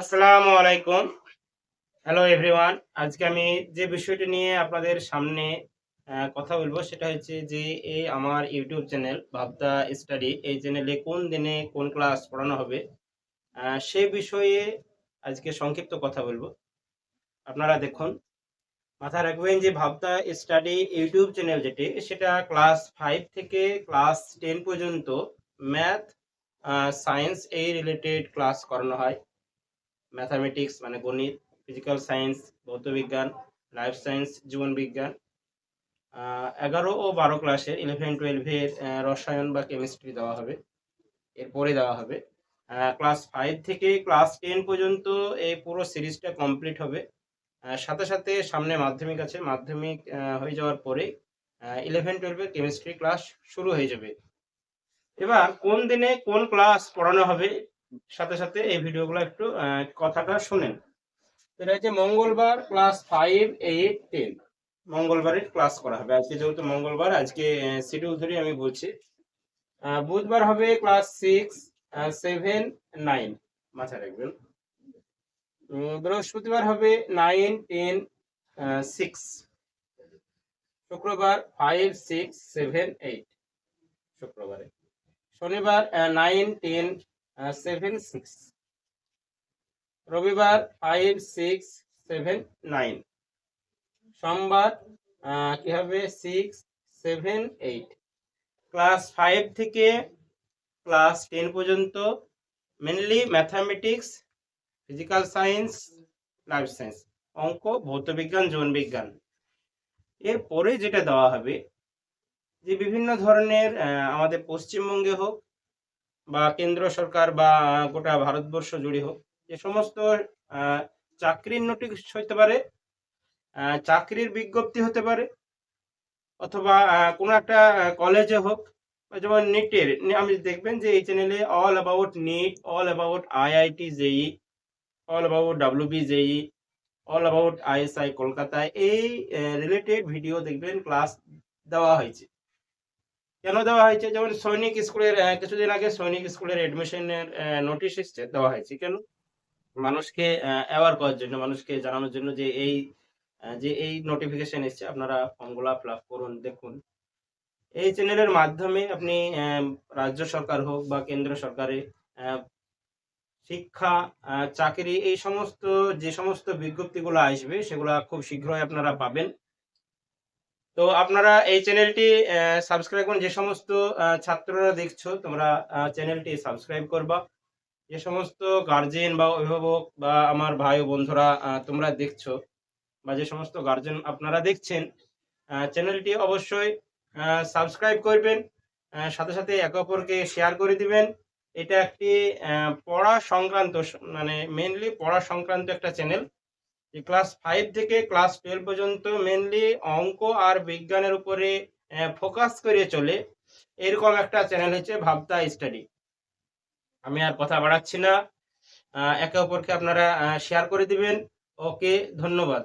আসসালামু আলাইকুম। Hello everyone আজকে আমি যে বিষয়টি নিয়ে আপনাদের সামনে কথা বলব সেটা হচ্ছে যে এই আমার ইউটিউব চ্যানেল ভাবদা স্টাডি, এই চ্যানেলে কোন দিনে কোন ক্লাস পড়ানো হবে সে বিষয়ে আজকে সংক্ষিপ্ত কথা বলব। আপনারা দেখুন, মাথায় রাখবেন যে ভাবদা স্টাডি ইউটিউব চ্যানেল যেটি, সেটা ক্লাস ফাইভ থেকে ক্লাস টেন পর্যন্ত ম্যাথ সায়েন্স এই রিলেটেড ক্লাস করানো হয়। ম্যাথামেটিক্স মানে গণিত ফিজিক্যাল সায়েন্স ভৌতবিজ্ঞান লাইফ সায়েন্স জীবন বিজ্ঞান এগারো ও বারো ক্লাসের ইলেভেন টুয়েলভের রসায়ন বা কেমিস্ট্রি দেওয়া হবে। এরপরে দেওয়া হবে। ক্লাস ফাইভ থেকে ক্লাস টেন পর্যন্ত এই পুরো সিরিজটা কমপ্লিট হবে। সাথে সাথে সামনে মাধ্যমিক আছে। মাধ্যমিক হয়ে যাওয়ার পরে ইলেভেন টুয়েলভের কেমিস্ট্রি ক্লাস শুরু হয়ে যাবে। এবার কোন দিনে কোন ক্লাস পড়ানো হবে সাথে সাথে এই ভিডিওগুলো একটু কথাটা শুনেন। এটা হচ্ছে মঙ্গলবার ক্লাস ফাইভ এইট টেন মঙ্গলবারের ক্লাস করা হবে। আজকে যেহেতু মঙ্গলবার আজকে শিডিউল ধরে আমি বলছি। বুধবার হবে ক্লাস সিক্স সেভেন নাইন মাথায় রাখবেন। বৃহস্পতিবার হবে নাইন টেন সিক্স শুক্রবার ফাইভ সিক্স সেভেন এইট শুক্রবারে। শনিবার নাইন টেন সেভেন সিক্স রবিবার ফাইভ সিক্স সেভেন নাইন সোমবার কি হবে? Six seven eight class five থেকে ক্লাস টেন পর্যন্ত mainly mathematics physical science life science অঙ্ক, ভৌতবিজ্ঞান জীবন বিজ্ঞান এরপরে যেটা দেওয়া হবে, যে বিভিন্ন ধরনের আমাদের পশ্চিমবঙ্গে হোক বা কেন্দ্র সরকার বা গোটা ভারতবর্ষ জুড়ে হোক যে সমস্ত চাকরির নোটিশ হইতে পারে চাকরির বিজ্ঞপ্তি হতে পারে, অথবা কোনো একটা কলেজে হোক যেমন নিটের আমি দেখবেন যে এই চ্যানেলে all about NEET all about IIT JEE all about WB JEE all about ISI কলকাতায় এই রিলেটেড ভিডিও দেখবেন ক্লাস দেওয়া হয়েছে। কেন দেওয়া হয়েছে? যেমন সৈনিক স্কুলের কিছুদিন আগে সৈনিক স্কুলের এডমিশনের নোটিশ এসছে, দেওয়া হয়েছে। কেন? মানুষকে অ্যাওয়ার করার জন্য, মানুষকে জানানোর জন্য যে এই যে এই নোটিফিকেশন এসছে, আপনারা ফর্মগুলো ফিল করুন, দেখুন। এই চ্যানেলের মাধ্যমে আপনি রাজ্য সরকার হোক বা কেন্দ্র সরকারে শিক্ষা চাকরি, এই সমস্ত, যে সমস্ত বিজ্ঞপ্তিগুলো আসবে, সেগুলো খুব শীঘ্রই আপনারা পাবেন। তো আপনারা এই চ্যানেলটি সাবস্ক্রাইব করুন। যে সমস্ত ছাত্ররা দেখছ, তোমরা চ্যানেলটি সাবস্ক্রাইব করবা। যে সমস্ত গার্জেন বা অভিভাবক বা আমার ভাই ও বন্ধুরা তোমরা দেখছ, বা যে সমস্ত গার্জেন আপনারা দেখছেন চ্যানেলটি অবশ্যই সাবস্ক্রাইব করবেন সাথে সাথে একে অপরকে শেয়ার করে দিবেন। এটা একটি পড়া সংক্রান্ত মানে মেনলি পড়া সংক্রান্ত একটা চ্যানেল। যে ক্লাস ফাইভ থেকে ক্লাস টুয়েলভ পর্যন্ত মেনলি অঙ্ক আর বিজ্ঞানের উপরে ফোকাস করে চলে, এরকম একটা চ্যানেল হচ্ছে ভাবতা স্টাডি আমি আর কথা বাড়াচ্ছি না। একে অপরকে আপনারা শেয়ার করে দিবেন। ওকে ধন্যবাদ।